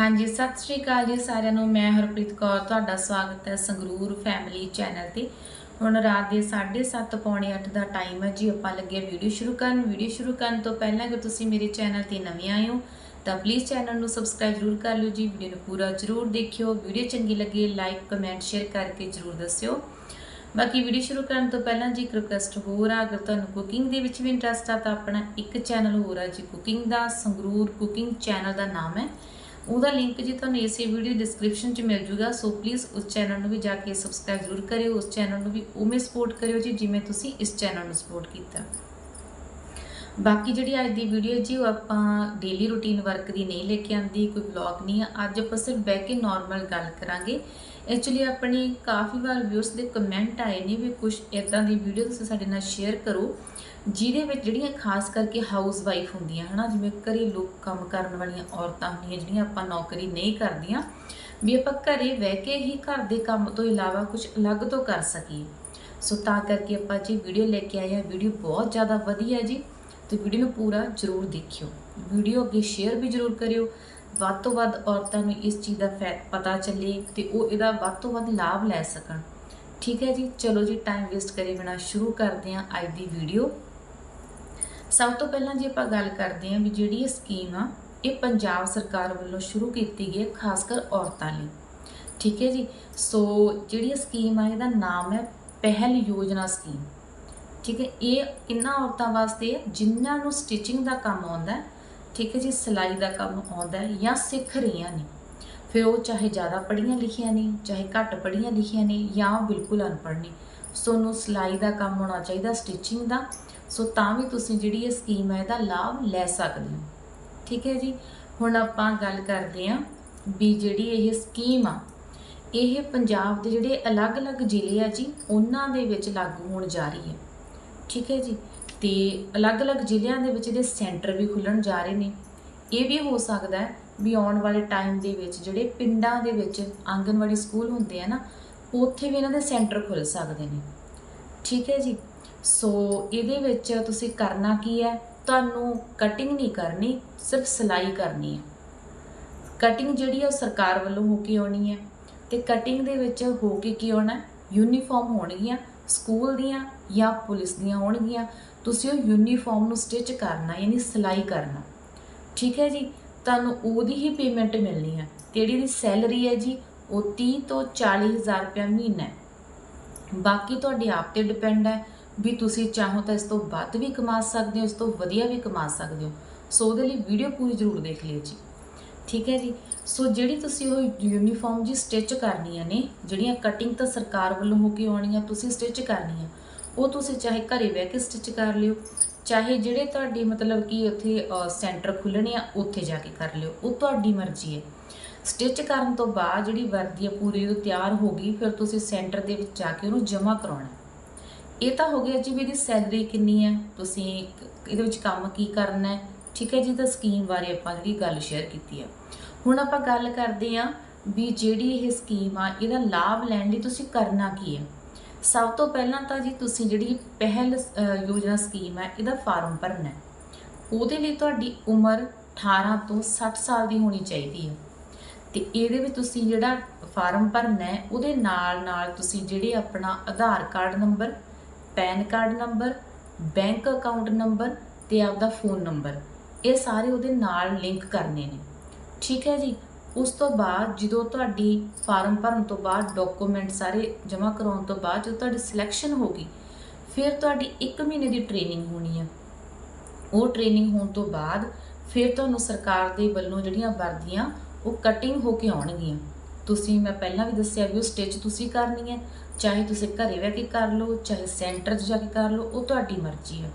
ਹਾਂਜੀ, ਸਤਿ ਸ਼੍ਰੀ ਅਕਾਲ ਜੀ ਸਾਰਿਆਂ ਨੂੰ। ਮੈਂ ਹਰਪ੍ਰੀਤ ਕੌਰ, ਤੁਹਾਡਾ ਸਵਾਗਤ ਹੈ ਸੰਗਰੂਰ ਫੈਮਿਲੀ ਚੈਨਲ ਤੇ। ਹੁਣ ਰਾਤ ਦੇ 7:30 ਪੌਣੇ 8 ਦਾ ਟਾਈਮ ਹੈ ਜੀ। ਆਪਾਂ ਲੱਗੇ ਵੀਡੀਓ ਸ਼ੁਰੂ ਕਰਨ। ਵੀਡੀਓ ਸ਼ੁਰੂ ਕਰਨ ਤੋਂ ਪਹਿਲਾਂ ਕਿ ਤੁਸੀਂ ਮੇਰੇ ਚੈਨਲ ਤੇ ਨਵੇਂ ਆਏ ਹੋ, ਤਾਂ ਪਲੀਜ਼ ਚੈਨਲ ਨੂੰ ਸਬਸਕ੍ਰਾਈਬ ਜ਼ਰੂਰ ਕਰ ਲਿਓ ਜੀ। ਵੀਡੀਓ ਨੂੰ ਪੂਰਾ ਜ਼ਰੂਰ ਦੇਖਿਓ। ਵੀਡੀਓ ਚੰਗੀ ਲੱਗੇ ਲਾਈਕ ਕਮੈਂਟ ਸ਼ੇਅਰ ਕਰਕੇ ਜ਼ਰੂਰ ਦੱਸਿਓ। ਬਾਕੀ ਵੀਡੀਓ ਸ਼ੁਰੂ ਕਰਨ ਤੋਂ ਪਹਿਲਾਂ ਜੀ, ਇੱਕ ਰਿਕੁਐਸਟ ਹੋਰ ਆ। ਅਗਰ ਤੁਹਾਨੂੰ ਕੁਕਿੰਗ ਦੇ ਵਿੱਚ ਵੀ ਇੰਟਰਸਟ ਆ, ਤਾਂ ਆਪਣਾ ਇੱਕ ਚੈਨਲ ਹੋਰ ਆ ਜੀ। ਕੁਕਿੰਗ ਦਾ ਸੰਗਰੂਰ ਕੁਕਿੰਗ ਚੈਨਲ ਦਾ ਨਾਮ ਹੈ। ਉਹਦਾ ਲਿੰਕ ਜੀ ਤੁਹਾਨੂੰ ਇਸੇ ਵੀਡੀਓ ਡਿਸਕ੍ਰਿਪਸ਼ਨ 'ਚ ਮਿਲ ਜੂਗਾ ਸੋ ਪਲੀਜ਼ ਉਸ ਚੈਨਲ ਨੂੰ ਵੀ ਜਾ ਕੇ ਸਬਸਕ੍ਰਾਈਬ ਜ਼ਰੂਰ ਕਰਿਓ, ਉਸ ਚੈਨਲ ਨੂੰ ਵੀ ਉਵੇਂ ਸਪੋਰਟ ਕਰਿਓ ਜੀ ਜਿਵੇਂ ਤੁਸੀਂ ਇਸ ਚੈਨਲ ਨੂੰ ਸਪੋਰਟ ਕੀਤਾ। ਬਾਕੀ ਜਿਹੜੀ ਅੱਜ ਦੀ ਵੀਡੀਓ ਜੀ, ਉਹ ਆਪਾਂ ਡੇਲੀ ਰੂਟੀਨ ਵਰਕ ਦੀ ਨਹੀਂ ਲੈ ਕੇ ਆਂਦੀ, ਕੋਈ ਵਲੌਗ ਨਹੀਂ ਆ, ਅੱਜ ਆਪਾਂ ਸਿਰਫ ਬਹਿ ਕੇ ਨਾਰਮਲ ਗੱਲ ਕਰਾਂਗੇ। ਐਕਚੁਅਲੀ ਆਪਣੀ ਕਾਫੀ ਵਾਰ ਵਿਊਸ ਦੇ ਕਮੈਂਟ ਆਏ ਨੇ ਵੀ ਕੁਝ ਇਦਾਂ ਦੀ ਵੀਡੀਓ ਤੁਸੀਂ ਸਾਡੇ ਨਾਲ ਸ਼ੇਅਰ ਕਰੋ, ਜਿਹਦੇ ਵਿੱਚ ਜਿਹੜੀਆਂ ਖਾਸ ਕਰਕੇ ਹਾਊਸ ਵਾਈਫ ਹੁੰਦੀਆਂ, ਹਨਾ, ਜਿਵੇਂ ਘਰੇ ਲੋਕ ਕੰਮ ਕਰਨ ਵਾਲੀਆਂ ਔਰਤਾਂ ਹੁੰਦੀਆਂ, ਜਿਹੜੀਆਂ ਆਪਾਂ ਨੌਕਰੀ ਨਹੀਂ ਕਰਦੀਆਂ, ਵੀ ਆਪਾਂ ਘਰੇ ਬਹਿ ਕੇ ਹੀ ਘਰ ਦੇ ਕੰਮ ਤੋਂ ਇਲਾਵਾ ਕੁਝ ਅਲੱਗ ਤੋਂ ਕਰ ਸਕੀਏ। ਸੋ ਤਾਂ ਕਰਕੇ ਆਪਾਂ ਜੀ ਵੀਡੀਓ ਲੈ ਕੇ ਆਏ ਆ ਵੀਡੀਓ ਬਹੁਤ ਜ਼ਿਆਦਾ ਵਧੀਆ ਜੀ। ਤੇ ਵੀਡੀਓ ਨੂੰ ਪੂਰਾ ਜ਼ਰੂਰ ਦੇਖਿਓ। ਵੀਡੀਓ ਅੱਗੇ ਸ਼ੇਅਰ ਵੀ ਜ਼ਰੂਰ ਕਰਿਓ। ਵੱਧ ਤੋਂ ਵੱਧ ਔਰਤਾਂ ਨੂੰ ਇਸ ਚੀਜ਼ ਦਾ ਫੈ- ਪਤਾ ਚੱਲੇ ਤੇ ਉਹ ਇਹਦਾ ਵੱਧ ਤੋਂ ਵੱਧ ਲਾਭ ਲੈ ਸਕਣ। ਠੀਕ ਹੈ ਜੀ? ਚਲੋ ਜੀ ਟਾਈਮ ਵੇਸਟ ਕਰੇ ਬਿਨਾ ਸ਼ੁਰੂ ਕਰਦੇ ਹਾਂ ਅੱਜ ਦੀ ਵੀਡੀਓ ਸਭ ਤੋਂ ਪਹਿਲਾਂ ਜੇ ਆਪਾਂ ਗੱਲ ਕਰਦੇ ਹਾਂ ਵੀ ਜਿਹੜੀ ਇਹ ਸਕੀਮ ਆ, ਇਹ ਪੰਜਾਬ ਸਰਕਾਰ ਵੱਲੋਂ ਸ਼ੁਰੂ ਕੀਤੀ ਗਈ ਹੈ, ਖਾਸ ਕਰ ਔਰਤਾਂ ਲਈ। ਠੀਕ ਹੈ ਜੀ? ਸੋ ਜਿਹੜੀ ਇਹ ਸਕੀਮ ਆ, ਇਹਦਾ ਨਾਮ ਹੈ ਪਹਿਲ ਯੋਜਨਾ ਸਕੀਮ ਠੀਕ ਹੈ? ਇਹ ਕਿੰਨਾ ਔਰਤਾਂ ਵਾਸਤੇ ਹੈ ਜਿਨ੍ਹਾਂ ਨੂੰ ਸਟਿਚਿੰਗ ਦਾ ਕੰਮ ਆਉਂਦਾ ਹੈ। ਠੀਕ ਹੈ ਜੀ, ਸਿਲਾਈ ਦਾ ਕੰਮ ਆਉਂਦਾ ਹੈ ਜਾਂ ਸਿੱਖ ਰਹੀਆਂ ਨੇ। ਫਿਰ ਉਹ ਚਾਹੇ ਜ਼ਿਆਦਾ ਪੜ੍ਹੀਆਂ ਲਿਖੀਆਂ ਨੇ, ਚਾਹੇ ਘੱਟ ਪੜ੍ਹੀਆਂ ਲਿਖੀਆਂ ਨੇ ਜਾਂ ਬਿਲਕੁਲ ਅਨਪੜ੍ਹ ਨੇ। ਸੋ ਨੂੰ ਸਿਲਾਈ ਦਾ ਕੰਮ ਹੋਣਾ ਚਾਹੀਦਾ, ਸਟਿਚਿੰਗ ਦਾ। ਸੋ ਤਾਂ ਵੀ ਤੁਸੀਂ ਜਿਹੜੀ ਇਹ ਸਕੀਮ ਹੈ, ਇਹਦਾ ਲਾਭ ਲੈ ਸਕਦੇ ਹੋ। ਠੀਕ ਹੈ ਜੀ, ਹੁਣ ਆਪਾਂ ਗੱਲ ਕਰਦੇ ਹਾਂ ਵੀ ਜਿਹੜੀ ਇਹ ਸਕੀਮ ਆ, ਇਹ ਪੰਜਾਬ ਦੇ ਜਿਹੜੇ ਅਲੱਗ-ਅਲੱਗ ਜ਼ਿਲ੍ਹੇ ਆ ਜੀ, ਉਹਨਾਂ ਦੇ ਵਿੱਚ ਲਾਗੂ ਹੋਣ ਜਾ ਰਹੀ ਹੈ। ਠੀਕ ਹੈ ਜੀ ਤੇ ਅਲੱਗ-ਅਲੱਗ ਜ਼ਿਲ੍ਹਿਆਂ ਦੇ ਵਿੱਚ ਇਹਦੇ ਸੈਂਟਰ ਵੀ ਖੁੱਲਣ ਜਾ ਰਹੇ ਨੇ। ਇਹ ਵੀ ਹੋ ਸਕਦਾ ਹੈ ਵੀ ਆਉਣ ਵਾਲੇ ਟਾਈਮ ਦੇ ਵਿੱਚ ਜਿਹੜੇ ਪਿੰਡਾਂ ਦੇ ਵਿੱਚ ਆਂਗਨਵਾੜੀ ਸਕੂਲ ਹੁੰਦੇ ਆ ਨਾ, ਉੱਥੇ ਵੀ ਇਹਨਾਂ ਦੇ ਸੈਂਟਰ ਖੁੱਲ ਸਕਦੇ ਨੇ। ਠੀਕ ਹੈ ਜੀ? ਸੋ ਇਹਦੇ ਵਿੱਚ ਤੁਸੀਂ ਕਰਨਾ ਕੀ ਹੈ? ਤੁਹਾਨੂੰ ਕਟਿੰਗ ਨਹੀਂ ਕਰਨੀ, ਸਿਰਫ ਸਿਲਾਈ ਕਰਨੀ ਹੈ। ਕਟਿੰਗ ਜਿਹੜੀ ਹੈ ਉਹ ਸਰਕਾਰ ਵੱਲੋਂ ਹੋ ਕੇ ਆਉਣੀ ਹੈ ਤੇ ਕਟਿੰਗ ਦੇ ਵਿੱਚ ਹੋ ਕੇ ਕੀ ਆਉਣਾ? ਹੈ? ਯੂਨੀਫਾਰਮ ਹੋਣਗੀਆਂ। ਸਕੂਲ ਦੀਆਂ ਜਾਂ ਪੁਲਿਸ ਦੀਆਂ ਹੋਣਗੀਆਂ, ਤੁਸੀਂ ਉਹ ਯੂਨੀਫਾਰਮ ਨੂੰ ਸਟਿਚ ਕਰਨਾ, ਯਾਨੀ ਸਿਲਾਈ ਕਰਨਾ। ਠੀਕ ਹੈ ਜੀ? ਤੁਹਾਨੂੰ ਉਹਦੀ ਹੀ ਪੇਮੈਂਟ ਮਿਲਣੀ ਹੈ। ਤੇ ਜਿਹੜੀ ਦੀ ਸੈਲਰੀ ਹੈ ਜੀ, ਉਹ 30 ਤੋਂ 40 ਹਜ਼ਾਰ ਰੁਪਏ ਮਹੀਨਾ ਹੈ। ਬਾਕੀ ਤੁਹਾਡੇ ਆਪ ਤੇ ਡਿਪੈਂਡ ਹੈ ਵੀ ਤੁਸੀਂ ਚਾਹੋ ਤਾਂ ਇਸ ਤੋਂ ਵੱਧ ਵੀ ਕਮਾ ਸਕਦੇ ਹੋ, ਇਸ ਤੋਂ ਵਧੀਆ ਵੀ ਕਮਾ ਸਕਦੇ ਹੋ। ਸੋ ਉਹਦੇ ਲਈ ਵੀਡੀਓ ਪੂਰੀ ਜ਼ਰੂਰ ਦੇਖ ਲਿਓ ਜੀ। ਠੀਕ ਹੈ ਜੀ? ਸੋ ਜਿਹੜੀ ਤੁਸੀਂ ਉਹ ਯੂਨੀਫਾਰਮ ਜੀ ਸਟਿਚ ਕਰਨੀਆਂ ਨੇ, ਜਿਹੜੀਆਂ ਕਟਿੰਗ ਤਾਂ ਸਰਕਾਰ ਵੱਲੋਂ ਹੋ ਕੇ ਆਉਣੀਆਂ, ਤੁਸੀਂ ਸਟਿਚ ਕਰਨੀਆਂ, ਉਹ ਤੁਸੀਂ ਚਾਹੇ ਘਰੇ ਬਹਿ ਕੇ ਸਟਿਚ ਕਰ ਲਿਓ, ਚਾਹੇ ਜਿਹੜੇ ਤੁਹਾਡੀ ਮਤਲਬ ਕਿ ਉੱਥੇ ਸੈਂਟਰ ਖੁੱਲਣੇ ਆ, ਉੱਥੇ ਜਾ ਕੇ ਕਰ ਲਿਓ, ਉਹ ਤੁਹਾਡੀ ਮਰਜ਼ੀ ਹੈ। ਸਟਿਚ ਕਰਨ ਤੋਂ ਬਾਅਦ ਜਿਹੜੀ ਵਰਦੀ ਆ, ਪੂਰੀ ਉਹ ਤਿਆਰ ਹੋ ਗਈ, ਫਿਰ ਤੁਸੀਂ ਸੈਂਟਰ ਦੇ ਵਿੱਚ ਜਾ ਕੇ ਉਹਨੂੰ ਜਮ੍ਹਾਂ ਕਰਾਉਣਾ। ਇਹ ਤਾਂ ਹੋ ਗਿਆ ਜੀ ਵੀ ਇਹਦੀ ਸੈਲਰੀ ਕਿੰਨੀ ਹੈ, ਤੁਸੀਂ ਇਹਦੇ ਵਿੱਚ ਕੰਮ ਕੀ ਕਰਨਾ ਹੈ ਠੀਕ ਹੈ ਜੀ, ਤਾਂ ਸਕੀਮ ਬਾਰੇ ਆਪਾਂ ਜਿਹੜੀ ਗੱਲ ਸ਼ੇਅਰ ਕੀਤੀ ਆ। ਹੁਣ ਆਪਾਂ ਗੱਲ ਕਰਦੇ ਹਾਂ ਵੀ ਜਿਹੜੀ ਇਹ ਸਕੀਮ ਆ, ਇਹਦਾ ਲਾਭ ਲੈਣ ਲਈ ਤੁਸੀਂ ਕਰਨਾ ਕੀ ਹੈ? ਸਭ ਤੋਂ ਪਹਿਲਾਂ ਤਾਂ ਜੀ ਤੁਸੀਂ ਜਿਹੜੀ ਪਹਿਲ ਯੋਜਨਾ ਸਕੀਮ ਹੈ ਇਹਦਾ ਫਾਰਮ ਭਰਨਾ ਹੈ। ਉਹਦੇ ਲਈ ਤੁਹਾਡੀ ਉਮਰ 18 ਤੋਂ 60 ਸਾਲ ਦੀ ਹੋਣੀ ਚਾਹੀਦੀ ਹੈ। ਤੇ ਇਹਦੇ ਵਿੱਚ ਤੁਸੀਂ ਜਿਹੜਾ ਫਾਰਮ ਭਰਨਾ ਹੈ, ਉਹਦੇ ਨਾਲ ਨਾਲ ਤੁਸੀਂ ਜਿਹੜੇ ਆਪਣਾ Aadhaar card number PAN card number bank account number ਤੇ ਆਪਦਾ ਫੋਨ ਨੰਬਰ ਇਹ ਸਾਰੇ ਉਹਦੇ ਨਾਲ ਲਿੰਕ ਕਰਨੇ ਨੇ। ਠੀਕ ਹੈ ਜੀ? ਉਸ ਤੋਂ ਬਾਅਦ ਜਦੋਂ ਤੁਹਾਡੀ ਫਾਰਮ ਭਰਨ ਤੋਂ ਬਾਅਦ ਡਾਕੂਮੈਂਟ ਸਾਰੇ ਜਮ੍ਹਾਂ ਕਰਾਉਣ ਤੋਂ ਬਾਅਦ ਜਦੋਂ ਤੁਹਾਡੀ ਸਿਲੈਕਸ਼ਨ ਹੋ ਗਈ, ਫਿਰ ਤੁਹਾਡੀ 1 ਮਹੀਨੇ ਦੀ ਟ੍ਰੇਨਿੰਗ ਹੋਣੀ ਹੈ ਉਹ ਟ੍ਰੇਨਿੰਗ ਹੋਣ ਤੋਂ ਬਾਅਦ ਫਿਰ ਤੁਹਾਨੂੰ ਸਰਕਾਰ ਦੇ ਵੱਲੋਂ ਜਿਹੜੀਆਂ ਵਰਦੀਆਂ, ਉਹ ਕਟਿੰਗ ਹੋ ਕੇ ਆਉਣਗੀਆਂ। ਤੁਸੀਂ, ਮੈਂ ਪਹਿਲਾਂ ਵੀ ਦੱਸਿਆ ਵੀ ਉਹ ਸਟਿਚ ਤੁਸੀਂ ਕਰਨੀ ਹੈ। ਚਾਹੇ ਤੁਸੀਂ ਘਰੇ ਬਹਿ ਕੇ ਕਰ ਲਓ, ਚਾਹੇ ਸੈਂਟਰ 'ਚ ਜਾ ਕੇ ਕਰ ਲਓ, ਉਹ ਤੁਹਾਡੀ ਮਰਜ਼ੀ ਹੈ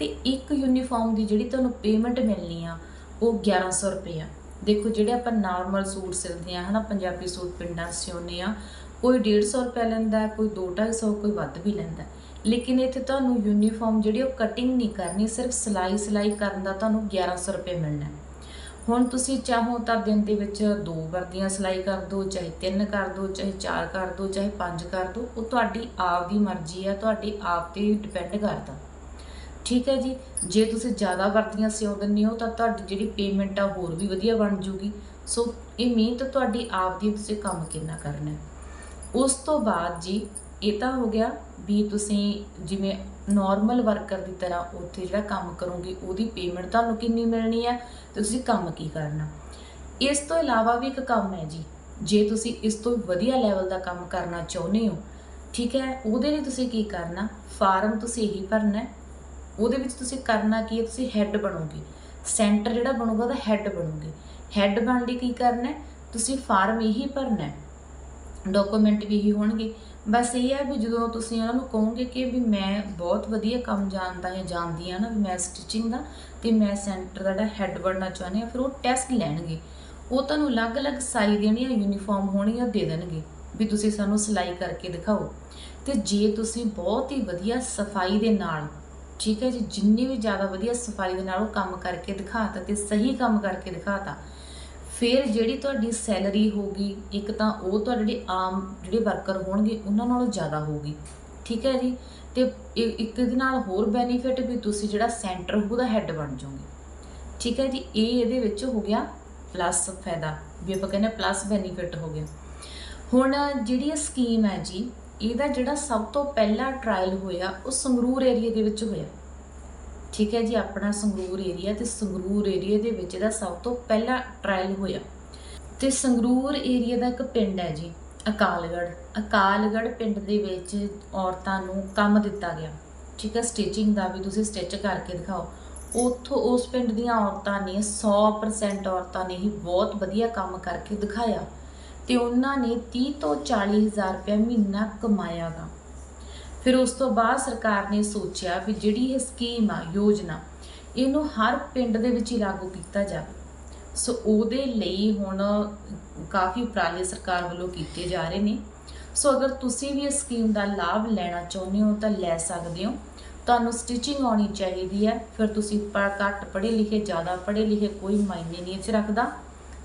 ਤੇ ਇੱਕ ਯੂਨੀਫਾਰਮ ਦੀ ਜਿਹੜੀ ਤੁਹਾਨੂੰ ਪੇਮੈਂਟ ਮਿਲਣੀ ਆ ਉਹ 1100 ਰੁਪਏ ਆ। ਦੇਖੋ ਜਿਹੜੇ ਆਪਾਂ ਨਾਰਮਲ ਸੂਟ ਸਿਲਦੇ ਆ ਹਨਾ ਪੰਜਾਬੀ ਸੂਟ ਪਿੰਡਾਂ 'ਚ ਸਿਉਂਦੇ ਆ ਕੋਈ 150 ਰੁਪਏ ਲੈਂਦਾ ਹੈ, ਕੋਈ 2-250 ਕੋਈ ਵੱਧ ਵੀ ਲੈਂਦਾ ਲੇਕਿਨ ਇੱਥੇ ਤੁਹਾਨੂੰ ਯੂਨੀਫਾਰਮ ਜਿਹੜੀ ਉਹ ਕਟਿੰਗ ਨਹੀਂ ਕਰਨੀ ਸਿਰਫ ਸਿਲਾਈ ਸਿਲਾਈ ਕਰਨ ਦਾ ਤੁਹਾਨੂੰ 1100 ਰੁਪਏ ਮਿਲਣਾ ਹੁਣ ਤੁਸੀਂ ਚਾਹੋ ਤਾਂ ਦਿਨ ਦੇ ਵਿੱਚ ਦੋ ਵਰਦੀਆਂ ਸਿਲਾਈ ਕਰ ਦਿਓ ਚਾਹੇ ਤਿੰਨ ਕਰ ਦਿਓ ਚਾਹੇ ਚਾਰ ਕਰ ਦਿਓ ਚਾਹੇ ਪੰਜ ਕਰ ਦਿਓ ਉਹ ਤੁਹਾਡੀ ਆਪ ਦੀ ਮਰਜ਼ੀ ਆ ਤੁਹਾਡੇ ਆਪ ਤੇ ਡਿਪੈਂਡ ਕਰਦਾ। ਠੀਕ ਹੈ ਜੀ, ਜੇ ਤੁਸੀਂ ਜ਼ਿਆਦਾ ਵਰਦੀਆਂ ਸਿਉਂ ਦਿੰਦੇ ਹੋ ਤਾਂ ਤੁਹਾਡੀ ਜਿਹੜੀ ਪੇਮੈਂਟ ਆ ਹੋਰ ਵੀ ਵਧੀਆ ਬਣ ਜੂਗੀ। ਸੋ ਇਹ ਮਿਹਨਤ ਤੁਹਾਡੀ ਆਪ ਦੀ ਤੁਸੀਂ ਕੰਮ ਕਿੰਨਾ ਕਰਨਾ ਉਸ ਤੋਂ ਬਾਅਦ ਜੀ, ਇਹ ਤਾਂ ਹੋ ਗਿਆ ਵੀ ਤੁਸੀਂ ਜਿਵੇਂ ਨਾਰਮਲ ਵਰਕਰ ਦੀ ਤਰ੍ਹਾਂ ਉੱਥੇ ਜਿਹੜਾ ਕੰਮ ਕਰੋਗੇ, ਉਹਦੀ ਪੇਮੈਂਟ ਤੁਹਾਨੂੰ ਕਿੰਨੀ ਮਿਲਣੀ ਹੈ ਤੇ ਤੁਸੀਂ ਕੰਮ ਕੀ ਕਰਨਾ। ਇਸ ਤੋਂ ਇਲਾਵਾ ਵੀ ਇੱਕ ਕੰਮ ਹੈ ਜੀ, ਜੇ ਤੁਸੀਂ ਇਸ ਤੋਂ ਵਧੀਆ ਲੈਵਲ ਦਾ ਕੰਮ ਕਰਨਾ ਚਾਹੁੰਦੇ ਹੋ, ਠੀਕ ਹੈ, ਉਹਦੇ ਲਈ ਤੁਸੀਂ ਕੀ ਕਰਨਾ, ਫਾਰਮ ਤੁਸੀਂ ਇਹੀ ਭਰਨਾ ਹੈ ਉਹਦੇ ਵਿੱਚ ਤੁਸੀਂ ਕਰਨਾ ਕੀ ਹੈ? ਤੁਸੀਂ ਹੈੱਡ ਬਣੋਗੇ। ਸੈਂਟਰ ਜਿਹੜਾ ਬਣੂਗਾ, ਉਹਦਾ ਹੈੱਡ ਬਣੋਗੇ। ਹੈੱਡ ਬਣ ਲਈ ਕੀ ਕਰਨਾ ਹੈ? ਤੁਸੀਂ ਫਾਰਮ ਇਹੀ ਭਰਨਾ ਹੈ। ਡਾਕੂਮੈਂਟ ਵੀ ਇਹੀ ਹੋਣਗੇ। ਬਸ ਇਹ ਹੈ ਵੀ ਜਦੋਂ ਤੁਸੀਂ ਉਹਨਾਂ ਨੂੰ ਕਹੋਗੇ ਕਿ ਵੀ ਮੈਂ ਬਹੁਤ ਵਧੀਆ ਕੰਮ ਜਾਣਦਾ ਜਾਂ ਜਾਣਦੀ ਹਾਂ ਨਾ, ਵੀ ਮੈਂ ਸਟਿਚਿੰਗ ਦਾ, ਤੇ ਮੈਂ ਸੈਂਟਰ ਦਾ ਜਿਹੜਾ ਹੈੱਡ ਬਣਨਾ ਚਾਹੁੰਦੀ ਹਾਂ, ਫਿਰ ਉਹ ਟੈਸਟ ਲੈਣਗੇ। ਉਹ ਤੁਹਾਨੂੰ ਅਲੱਗ-ਅਲੱਗ ਸਾਈ ਦੇਣੀਆਂ ਯੂਨੀਫਾਰਮ ਹੋਣੀਆਂ ਦੇ ਦੇਣਗੇ। ਵੀ ਤੁਸੀਂ ਸਾਨੂੰ ਸਿਲਾਈ ਕਰਕੇ ਦਿਖਾਓ। ਤੇ ਜੇ ਤੁਸੀਂ ਬਹੁਤ ਹੀ ਵਧੀਆ ਸਫ਼ਾਈ ਦੇ ਨਾਲ ਠੀਕ ਹੈ ਜੀ, ਜਿੰਨੀ ਵੀ ਜ਼ਿਆਦਾ ਵਧੀਆ ਸਫ਼ਾਈ ਦੇ ਨਾਲ ਉਹ ਕੰਮ ਕਰਕੇ ਦਿਖਾਤਾ ਤੇ ਸਹੀ ਕੰਮ ਕਰਕੇ ਦਿਖਾਤਾ। ਫਿਰ ਜਿਹੜੀ ਤੁਹਾਡੀ ਸੈਲਰੀ ਹੋਗੀ ਇੱਕ ਤਾਂ ਉਹ ਤੁਹਾਡੇ ਜਿਹੜੇ ਆਮ ਜਿਹੜੇ ਵਰਕਰ ਹੋਣਗੇ, ਉਹਨਾਂ ਨਾਲੋਂ ਜ਼ਿਆਦਾ ਹੋਊਗੀ। ਠੀਕ ਹੈ ਜੀ? ਤੇ ਇ- ਇੱਕ ਦੇ ਨਾਲ ਹੋਰ ਬੈਨੀਫਿਟ ਵੀ ਤੁਸੀਂ ਜਿਹੜਾ ਸੈਂਟਰ ਉਹਦਾ ਹੈੱਡ ਬਣ ਜਾਓਗੇ। ਠੀਕ ਹੈ ਜੀ? ਇਹ ਇਹਦੇ ਵਿੱਚ ਹੋ ਗਿਆ ਪਲੱਸ ਫਾਇਦਾ, ਵੀ ਆਪਾਂ ਕਹਿੰਦੇ ਪਲੱਸ ਬੈਨੀਫਿਟ ਹੋ ਗਿਆ। ਹੁਣ ਜਿਹੜੀ ਇਹ ਸਕੀਮ ਹੈ ਜੀ ਇਹਦਾ ਜਿਹੜਾ ਸਭ ਤੋਂ ਪਹਿਲਾ ਟ੍ਰਾਇਲ ਹੋਇਆ, ਉਹ ਸੰਗਰੂਰ ਏਰੀਆ ਦੇ ਵਿੱਚ ਹੋਇਆ। ਠੀਕ ਹੈ ਜੀ, ਆਪਣਾ ਸੰਗਰੂਰ ਏਰੀਆ ਤੇ ਸੰਗਰੂਰ ਏਰੀਆ ਦੇ ਵਿੱਚ ਇਹਦਾ ਸਭ ਤੋਂ ਪਹਿਲਾ ਟ੍ਰਾਇਲ ਹੋਇਆ। ਤੇ ਸੰਗਰੂਰ ਏਰੀਆ ਦਾ ਇੱਕ ਪਿੰਡ ਹੈ ਜੀ, ਅਕਾਲਗੜ੍ਹ। ਅਕਾਲਗੜ੍ਹ ਪਿੰਡ ਦੇ ਵਿੱਚ ਔਰਤਾਂ ਨੂੰ ਕੰਮ ਦਿੱਤਾ ਗਿਆ। ਠੀਕ ਹੈ ਸਟਿਚਿੰਗ ਦਾ ਵੀ ਤੁਸੀਂ ਸਟਿਚ ਕਰਕੇ ਦਿਖਾਓ। ਉੱਥੋਂ ਉਸ ਪਿੰਡ ਦੀਆਂ ਔਰਤਾਂ ਨੇ 100% ਔਰਤਾਂ ਨੇ ਹੀ ਬਹੁਤ ਵਧੀਆ ਕੰਮ ਕਰਕੇ ਦਿਖਾਇਆ। ਤੇ ਉਹਨਾਂ ਨੇ 30 ਤੋਂ 40 ਹਜ਼ਾਰ ਰੁਪਏ ਮਹੀਨਾ ਕਮਾਇਆਗਾ ਫਿਰ ਉਸ ਤੋਂ ਬਾਅਦ ਸਰਕਾਰ ਨੇ ਸੋਚਿਆ ਵੀ ਜਿਹੜੀ ਇਹ ਸਕੀਮ ਆ, ਯੋਜਨਾ, ਇਹਨੂੰ ਹਰ ਪਿੰਡ ਦੇ ਵਿੱਚ ਹੀ ਲਾਗੂ ਕੀਤਾ ਜਾਵੇ। ਸੋ ਉਹਦੇ ਲਈ ਹੁਣ ਕਾਫੀ ਉਪਰਾਲੇ ਸਰਕਾਰ ਵੱਲੋਂ ਕੀਤੇ ਜਾ ਰਹੇ ਨੇ। ਸੋ ਅਗਰ ਤੁਸੀਂ ਵੀ ਇਸ ਸਕੀਮ ਦਾ ਲਾਭ ਲੈਣਾ ਚਾਹੁੰਦੇ ਹੋ ਤਾਂ ਲੈ ਸਕਦੇ ਹੋ। ਤੁਹਾਨੂੰ ਸਟਿਚਿੰਗ ਆਉਣੀ ਚਾਹੀਦੀ ਹੈ। ਫਿਰ ਤੁਸੀਂ ਪੜ੍ਹ ਘੱਟ ਪੜ੍ਹੇ ਲਿਖੇ, ਜ਼ਿਆਦਾ ਪੜ੍ਹੇ ਲਿਖੇ ਕੋਈ ਮਾਇਨੇ ਨਹੀਂ ਇਹ 'ਚ ਰੱਖਦਾ।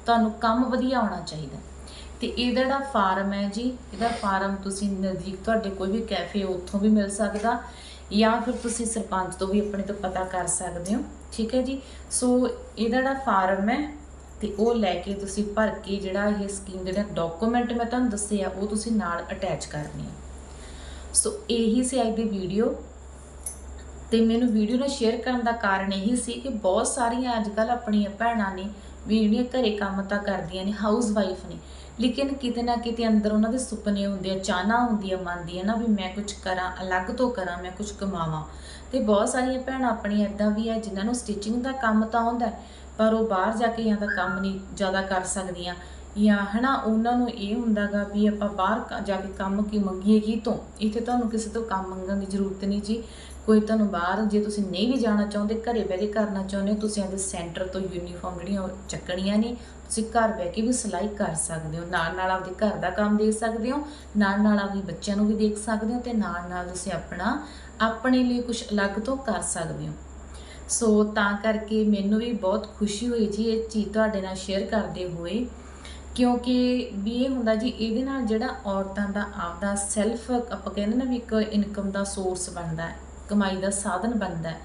ਤੁਹਾਨੂੰ ਕੰਮ ਵਧੀਆ ਆਉਣਾ ਚਾਹੀਦਾ। ਤੇ ਇਹਦਾ ਜਿਹੜਾ ਫਾਰਮ ਹੈ ਜੀ, ਇਹਦਾ ਫਾਰਮ ਤੁਸੀਂ ਨਜ਼ਦੀਕ ਤੁਹਾਡੇ ਕੋਈ ਵੀ ਕੈਫੇ ਉੱਥੋਂ ਵੀ ਮਿਲ ਸਕਦਾ ਜਾਂ ਫਿਰ ਤੁਸੀਂ ਸਰਪੰਚ ਤੋਂ ਵੀ ਆਪਣੇ ਤੋਂ ਪਤਾ ਕਰ ਸਕਦੇ ਹੋ, ਠੀਕ ਹੈ ਜੀ? ਸੋ ਇਹਦਾ ਜਿਹੜਾ ਫਾਰਮ ਹੈ ਤੇ ਉਹ ਲੈ ਕੇ ਤੁਸੀਂ ਭਰ ਕੇ ਜਿਹੜਾ ਇਹ ਸਕੀਮ ਦੇ ਜਿਹੜਾ ਡਾਕੂਮੈਂਟ ਮੈਂ ਤੁਹਾਨੂੰ ਦੱਸੇ ਆ ਉਹ ਤੁਸੀਂ ਨਾਲ ਅਟੈਚ ਕਰਨੇ ਆ ਸੋ ਇਹੀ ਸੀ ਅੱਜ ਦੀ ਵੀਡੀਓ ਤੇ ਮੈਨੂੰ ਵੀਡੀਓ ਨੂੰ ਸ਼ੇਅਰ ਕਰਨ ਦਾ ਕਾਰਨ ਇਹੀ ਸੀ ਕਿ ਬਹੁਤ ਸਾਰੀਆਂ ਅੱਜ ਕੱਲ ਆਪਣੀਆਂ ਭੈਣਾਂ ਨੇ ਵੀ ਜਿਹੜੀਆਂ ਘਰੇ ਕੰਮ ਤਾਂ ਕਰਦੀਆਂ ਨੇ ਹਾਊਸ ਵਾਈਫ ਨੇ ਲੇਕਿਨ ਕਿਤੇ ਨਾ ਕਿਤੇ ਅੰਦਰ ਉਹਨਾਂ ਦੇ ਸੁਪਨੇ ਹੁੰਦੇ ਆ, ਚਾਹਨਾ ਹੁੰਦੀਆਂ ਮਨ ਹੈ ਨਾ, ਵੀ ਮੈਂ ਕੁਝ ਕਰਾਂ, ਅਲੱਗ ਤੋਂ ਕਰਾਂ, ਮੈਂ ਕੁਝ ਕਮਾਵਾਂ। ਤੇ ਬਹੁਤ ਸਾਰੀਆਂ ਭੈਣਾਂ ਆਪਣੀਆਂ ਇਦਾਂ ਵੀ ਆ, ਜਿਨ੍ਹਾਂ ਨੂੰ ਸਟਿਚਿੰਗ ਦਾ ਕੰਮ ਤਾਂ ਆਉਂਦਾ ਪਰ ਉਹ ਬਾਹਰ ਜਾ ਕੇ ਜਾਂ ਦਾ ਕੰਮ ਨਹੀਂ ਜ਼ਿਆਦਾ ਕਰ ਸਕਦੀਆਂ। ਜਾਂ ਹਨਾ ਉਹਨਾਂ ਨੂੰ ਇਹ ਹੁੰਦਾਗਾ ਵੀ ਆਪਾਂ ਬਾਹਰ ਜਾ ਕੇ ਕੰਮ ਕੀ ਮੰਗੀਏ ਕੀ ਤੋਂ? ਇੱਥੇ ਤੁਹਾਨੂੰ ਕਿਸੇ ਤੋਂ ਕੰਮ ਮੰਗਣ ਦੀ ਜ਼ਰੂਰਤ ਨਹੀਂ ਜੀ। ਕੋਈ ਤੁਹਾਨੂੰ ਬਾਹਰ ਜੇ ਤੁਸੀਂ ਨਹੀਂ ਵੀ ਜਾਣਾ ਚਾਹੁੰਦੇ, ਘਰੇ ਬਹਿ ਕੇ ਕਰਨਾ ਚਾਹੁੰਦੇ ਹੋ, ਤੁਸੀਂ ਆਪਦੇ ਸੈਂਟਰ ਤੋਂ ਯੂਨੀਫਾਰਮ ਜਿਹੜੀਆਂ ਉਹ ਚੱਕਣੀਆਂ ਨੇ ਤੁਸੀਂ ਘਰ ਬਹਿ ਕੇ ਵੀ ਸਿਲਾਈ ਕਰ ਸਕਦੇ ਹੋ। ਨਾਲ ਨਾਲ ਆਪਦੇ ਘਰ ਦਾ ਕੰਮ ਦੇਖ ਸਕਦੇ ਹੋ, ਨਾਲ ਨਾਲ ਆਪਦੇ ਬੱਚਿਆਂ ਨੂੰ ਵੀ ਦੇਖ ਸਕਦੇ ਹੋ ਤੇ ਨਾਲ ਨਾਲ ਤੁਸੀਂ ਆਪਣਾ, ਆਪਣੇ ਲਈ ਕੁਝ ਅਲੱਗ ਤੋਂ ਕਰ ਸਕਦੇ ਹੋ। ਸੋ ਤਾਂ ਕਰਕੇ ਮੈਨੂੰ ਵੀ ਬਹੁਤ ਖੁਸ਼ੀ ਹੋਈ ਜੀ ਇਹ ਚੀਜ਼ ਤੁਹਾਡੇ ਨਾਲ ਸ਼ੇਅਰ ਕਰਦੇ ਹੋਏ। ਕਿਉਂਕਿ ਵੀ ਇਹ ਹੁੰਦਾ ਜੀ, ਇਹਦੇ ਨਾਲ ਜਿਹੜਾ ਔਰਤਾਂ ਦਾ ਆਪਦਾ ਸੈਲਫ ਆਪਾਂ ਕਹਿੰਦੇ ਨਾ ਵੀ ਇੱਕ ਇਨਕਮ ਦਾ ਸੋਰਸ ਬਣਦਾ ਹੈ, ਕਮਾਈ ਦਾ ਸਾਧਨ ਬਣਦਾ ਹੈ।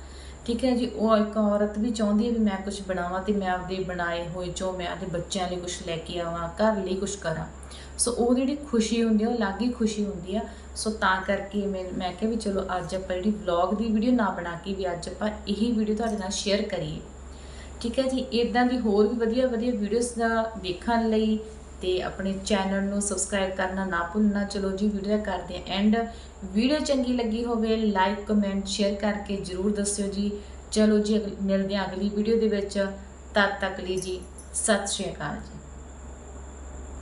ਠੀਕ ਹੈ ਜੀ, ਉਹ ਇੱਕ ਔਰਤ ਵੀ ਚਾਹੁੰਦੀ ਹੈ ਵੀ ਮੈਂ ਕੁਝ ਬਣਾਵਾਂ ਤੇ ਮੈਂ ਆਪਦੇ ਬਣਾਏ ਹੋਏ ਜੋ ਮੈਂ ਆਪਦੇ ਬੱਚਿਆਂ ਲਈ ਕੁਝ ਲੈ ਕੇ ਆਵਾਂ, ਘਰ ਲਈ ਕੁਝ ਕਰਾਂ। ਸੋ ਉਹ ਜਿਹੜੀ ਖੁਸ਼ੀ ਹੁੰਦੀ ਆ ਉਹ ਅਲੱਗ ਹੀ ਖੁਸ਼ੀ ਹੁੰਦੀ ਆ ਸੋ ਤਾਂ ਕਰਕੇ ਮੈਂ ਮੈਂ ਕਿਹਾ ਵੀ ਚਲੋ ਅੱਜ ਆਪਾਂ ਜਿਹੜੀ ਵਲੌਗ ਦੀ ਵੀਡੀਓ ਨਾ ਬਣਾ ਕੇ ਵੀ ਅੱਜ ਆਪਾਂ ਇਹੀ ਵੀਡੀਓ ਤੁਹਾਡੇ ਨਾਲ ਸ਼ੇਅਰ ਕਰੀਏ। ਠੀਕ ਹੈ ਜੀ ਇਦਾਂ ਦੀ ਹੋਰ ਵੀ ਵਧੀਆ ਵਧੀਆ ਵੀਡੀਓਜ਼ ਦਾ ਦੇਖਣ ਲਈ ਤੇ ਆਪਣੇ ਚੈਨਲ ਨੂੰ ਸਬਸਕ੍ਰਾਈਬ ਕਰਨਾ ਨਾ ਭੁੱਲਣਾ। ਚਲੋ ਜੀ ਵੀਡੀਓ ਕਰਦੇ ਹਾਂ ਐਂਡ ਵੀਡੀਓ ਚੰਗੀ ਲੱਗੀ ਹੋਵੇ ਲਾਈਕ ਕਮੈਂਟ ਸ਼ੇਅਰ ਕਰਕੇ ਜਰੂਰ ਦੱਸਿਓ ਜੀ। ਚਲੋ ਜੀ, ਅਗਲ- ਮਿਲਦੇ ਹਾਂ ਅਗਲੀ ਵੀਡੀਓ ਦੇ ਵਿੱਚ। ਤਦ ਤੱਕ ਲਈ ਜੀ, ਸਤਿ ਸ਼੍ਰੀ ਅਕਾਲ ਜੀ।